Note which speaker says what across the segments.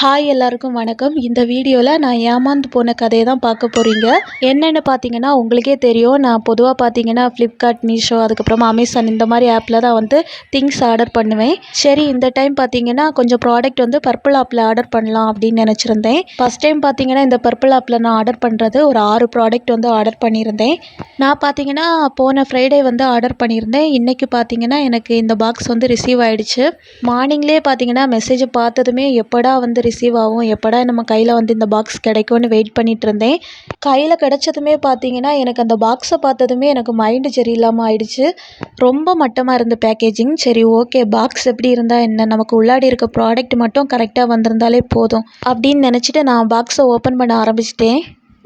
Speaker 1: Hi எல்லாருக்கும் வணக்கம். இந்த வீடியோவில் நான் ஏமாந்து போன கதையை தான் பார்க்க போகிறீங்க என்னென்னு பார்த்தீங்கன்னா உங்களுக்கே தெரியும். நான் பொதுவாக பார்த்தீங்கன்னா ஃப்ளிப்கார்ட் மீஷோ அதுக்கப்புறமா அமேசான் இந்த மாதிரி ஆப்பில் தான் வந்து திங்ஸ் ஆர்டர் பண்ணுவேன். சரி இந்த டைம் பார்த்தீங்கன்னா கொஞ்சம் ப்ராடக்ட் வந்து பர்பிள் ஆப்பில் ஆர்டர் பண்ணலாம் அப்படின்னு நினச்சிருந்தேன். ஃபஸ்ட் டைம் பார்த்தீங்கன்னா இந்த பர்பிள் ஆப்பில் நான் ஆர்டர் பண்ணுறது ஒரு ஆறு ப்ராடக்ட் வந்து ஆர்டர் பண்ணியிருந்தேன். நான் பார்த்தீங்கன்னா போன ஃப்ரைடே வந்து ஆர்டர் பண்ணியிருந்தேன். இன்றைக்கி பார்த்தீங்கன்னா எனக்கு இந்த பாக்ஸ் வந்து ரிசீவ் ஆகிடுச்சு மார்னிங்லேயே பார்த்தீங்கன்னா மெசேஜ் பார்த்ததுமே எப்படா வந்து ரிசீவ் ஆகும். எப்படா நம்ம கையில் வந்து இந்த பாக்ஸ் கிடைக்கும்னு வெயிட் பண்ணிட்டு இருந்தேன். கையில் கிடச்சதுமே பார்த்தீங்கன்னா எனக்கு அந்த பாக்ஸை பார்த்ததுமே எனக்கு மைண்டு சரியில்லாமல் ஆயிடுச்சு. ரொம்ப மட்டமாக இருந்த பேக்கேஜிங் சரி ஓகே பாக்ஸ் எப்படி இருந்தால் என்ன? நமக்கு உள்ளாடி இருக்க ப்ராடக்ட் மட்டும் கரெக்டாக வந்திருந்தாலே போதும். அப்படின்னு நினச்சிட்டு நான் பாக்ஸை ஓப்பன் பண்ண ஆரம்பிச்சிட்டேன்.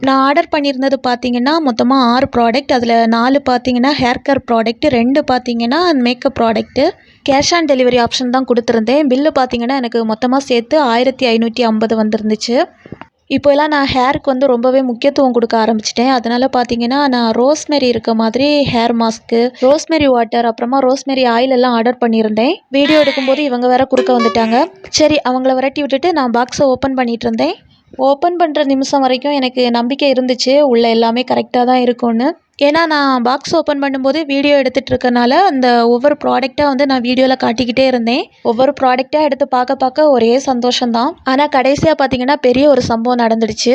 Speaker 1: நான் ஆர்டர் பண்ணியிருந்தது பார்த்தீங்கன்னா மொத்தமாக ஆறு ப்ராடக்ட் அதில் நாலு பார்த்தீங்கன்னா ஹேர் கேர் ப்ராடக்ட் ரெண்டு பார்த்தீங்கன்னா makeup product cash on delivery option தான் கொடுத்துருந்தேன். பில்லு பார்த்தீங்கன்னா எனக்கு மொத்தமாக சேர்த்து ஆயிரத்தி ஐநூற்றி ஐம்பது வந்துருந்துச்சு. இப்போ எல்லாம் நான் ஹேருக்கு வந்து ரொம்பவே முக்கியத்துவம் கொடுக்க ஆரம்பிச்சிட்டேன். அதனால் பார்த்தீங்கன்னா நான் ரோஸ்மெரி இருக்க மாதிரி ஹேர் மாஸ்க்கு ரோஸ்மெரி வாட்டர் அப்புறமா ரோஸ்மெரி ஆயில் எல்லாம் ஆர்டர் பண்ணியிருந்தேன். வீடியோ எடுக்கும்போது இவங்க வேற குறுக்க வந்துட்டாங்க. சரி அவங்கள விரட்டி விட்டுட்டு நான் பாக்ஸை ஓப்பன் பண்ணிட்டு இருந்தேன். ஓப்பன் பண்ணுற நிமிஷம் வரைக்கும் எனக்கு நம்பிக்கை இருந்துச்சு. உள்ளே எல்லாமே கரெக்டாக தான் இருக்கும்னு. ஏன்னா நான் பாக்ஸ் ஓப்பன் பண்ணும்போது வீடியோ எடுத்துகிட்டு இருக்கனால அந்த ஒவ்வொரு ப்ராடக்டாக வந்து நான் வீடியோவில் காட்டிக்கிட்டே இருந்தேன். ஒவ்வொரு ப்ராடக்டாக எடுத்து பார்க்க பார்க்க ஒரே சந்தோஷம்தான். ஆனால் கடைசியாக பார்த்தீங்கன்னா பெரிய ஒரு சம்பவம் நடந்துடுச்சு.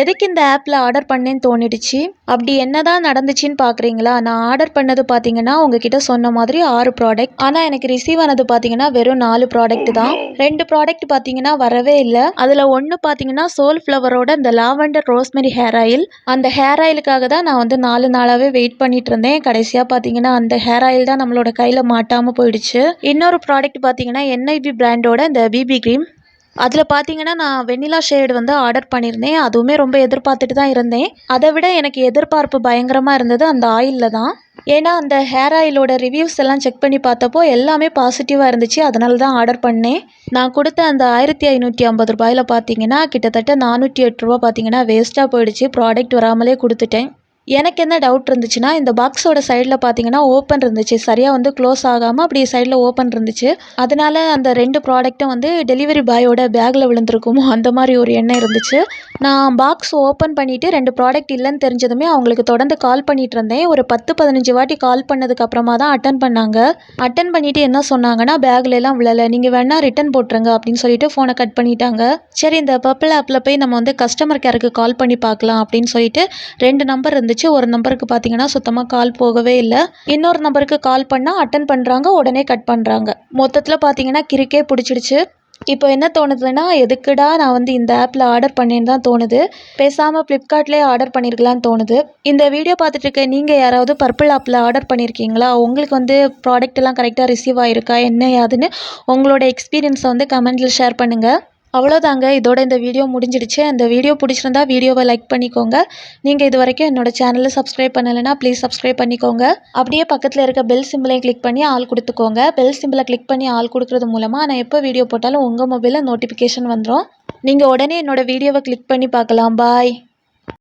Speaker 1: எதுக்கு இந்த ஆப்பில் ஆர்டர் பண்ணேன்னு தோணிடுச்சு? அப்படி என்ன தான் நடந்துச்சுன்னு பார்க்குறீங்களா நான் ஆர்டர் பண்ணது பார்த்தீங்கன்னா உங்ககிட்ட சொன்ன மாதிரி ஆறு ப்ராடக்ட் ஆனால் எனக்கு ரிசீவ் ஆனது பார்த்தீங்கன்னா வெறும் நாலு ப்ராடக்ட் தான். ரெண்டு ப்ராடக்ட் பார்த்தீங்கன்னா வரவே இல்லை. அதில் ஒன்று பார்த்தீங்கன்னா சோல் ஃப்ளவரோட இந்த லாவெண்டர் ரோஸ்மெரி ஹேர் ஆயில் அந்த ஹேர் ஆயிலுக்காக தான் நான் வந்து நாலு நாளாகவே வெயிட் பண்ணிட்டு இருந்தேன். கடைசியாக பார்த்தீங்கன்னா அந்த ஹேர் ஆயில் தான் நம்மளோட கையில் மாட்டாமல் போயிடுச்சு. இன்னொரு ப்ராடக்ட் பார்த்தீங்கன்னா என்ஐபி பிராண்டோட இந்த பிபி க்ரீம் அதில் பார்த்தீங்கன்னா நான் வெண்ணிலா ஷேடு வந்து ஆர்டர் பண்ணியிருந்தேன் அதுவுமே ரொம்ப எதிர்பார்த்துட்டு தான் இருந்தேன். அதை விட எனக்கு எதிர்பார்ப்பு பயங்கரமாக இருந்தது அந்த ஆயிலில் தான். ஏன்னா அந்த ஹேர் ஆயிலோட ரிவ்யூஸ் எல்லாம் செக் பண்ணி பார்த்தப்போ எல்லாமே பாசிட்டிவாக இருந்துச்சு. அதனால தான் ஆர்டர் பண்ணேன். நான் கொடுத்த அந்த ஆயிரத்தி ஐநூற்றி ஐம்பது ரூபாயில் பார்த்தீங்கன்னா கிட்டத்தட்ட நானூற்றி எட்டு ரூபா பார்த்தீங்கன்னா வேஸ்ட்டாக போயிடுச்சு. ப்ராடக்ட் வராமலே கொடுத்துட்டேன். எனக்கு என்ன டவுட் இருந்துச்சுன்னா இந்த பாக்ஸோட சைடில் பார்த்தீங்கன்னா ஓப்பன் இருந்துச்சு. சரியாக வந்து க்ளோஸ் ஆகாமல் அப்படி சைடில் ஓப்பன் இருந்துச்சு. அதனால அந்த ரெண்டு ப்ராடக்ட்டும் வந்து டெலிவரி பாயோட பேக்கில் விழுந்திருக்குமோ அந்த மாதிரி ஒரு எண்ணம் இருந்துச்சு. நான் பாக்ஸ் ஓப்பன் பண்ணிவிட்டு ரெண்டு ப்ராடக்ட் இல்லைன்னு தெரிஞ்சதுமே அவங்களுக்கு தொடர்ந்து கால் பண்ணிட்டு இருந்தேன். ஒரு பத்து பதினஞ்சு வாட்டி கால் பண்ணதுக்கு அப்புறமா தான் அட்டன் பண்ணாங்க. அட்டன் பண்ணிவிட்டு என்ன சொன்னாங்கன்னா பேக்கில் எல்லாம் விழலை. நீங்கள் வேணால் ரிட்டன் போட்டுருங்க அப்படின்னு சொல்லிட்டு ஃபோனை கட் பண்ணிட்டாங்க. சரி இந்த பர்பிள் ஆப்பில் போய் நம்ம வந்து கஸ்டமர் கேருக்கு கால் பண்ணி பார்க்கலாம் அப்படின்னு சொல்லிட்டு ரெண்டு நம்பர் இருந்துச்சு. ஒரு நம்பருக்கு பார்த்தீங்கன்னா சுத்தமாக கால் போகவே இல்லை. இன்னொரு நம்பருக்கு கால் பண்ணால் அட்டன் பண்ணுறாங்க உடனே கட் பண்ணுறாங்க மொத்தத்தில் பார்த்தீங்கன்னா கிரிக்கே பிடிச்சிடுச்சு. இப்போ என்ன தோணுதுன்னா எதுக்குடா நான் வந்து இந்த ஆப்பில் ஆர்டர் பண்ணேன்னு தான் தோணுது. பேசாமல் ஃப்ளிப்கார்ட்லேயே ஆர்டர் பண்ணியிருக்கலான்னு தோணுது. இந்த வீடியோ பார்த்துட்டு இருக்க நீங்கள் யாராவது பர்பிள் ஆப்பில் ஆர்டர் பண்ணியிருக்கீங்களா உங்களுக்கு வந்து ப்ராடக்ட் எல்லாம் கரெக்டாக ரிசீவ் ஆகிருக்கா என்ன யாதுன்னு உங்களோட எக்ஸ்பீரியன்ஸை வந்து கமெண்ட்டில் ஷேர் பண்ணுங்கள் அவ்வளோதாங்க இதோட இந்த வீடியோ முடிஞ்சிடுச்சு. அந்த வீடியோ பிடிச்சிருந்தா வீடியோவை லைக் பண்ணிக்கோங்க. நீங்கள் இது வரைக்கும் என்னோட சேனலை சப்ஸ்கிரைப் பண்ணலைன்னா ப்ளீஸ் சப்ஸ்கிரைப் பண்ணிக்கோங்க. அப்படியே பக்கத்தில் இருக்க பெல் சிம்பிளையும் கிளிக் பண்ணி ஆள் கொடுத்துக்கோங்க. பெல் சிம்பிளை கிளிக் பண்ணி ஆள் கொடுக்குறது மூலமாக நான் எப்போ வீடியோ போட்டாலும் உங்கள் மொபைலில் நோட்டிஃபிகேஷன் வந்துடும் நீங்கள் உடனே என்னோட வீடியோவை கிளிக் பண்ணி பார்க்கலாம். பாய்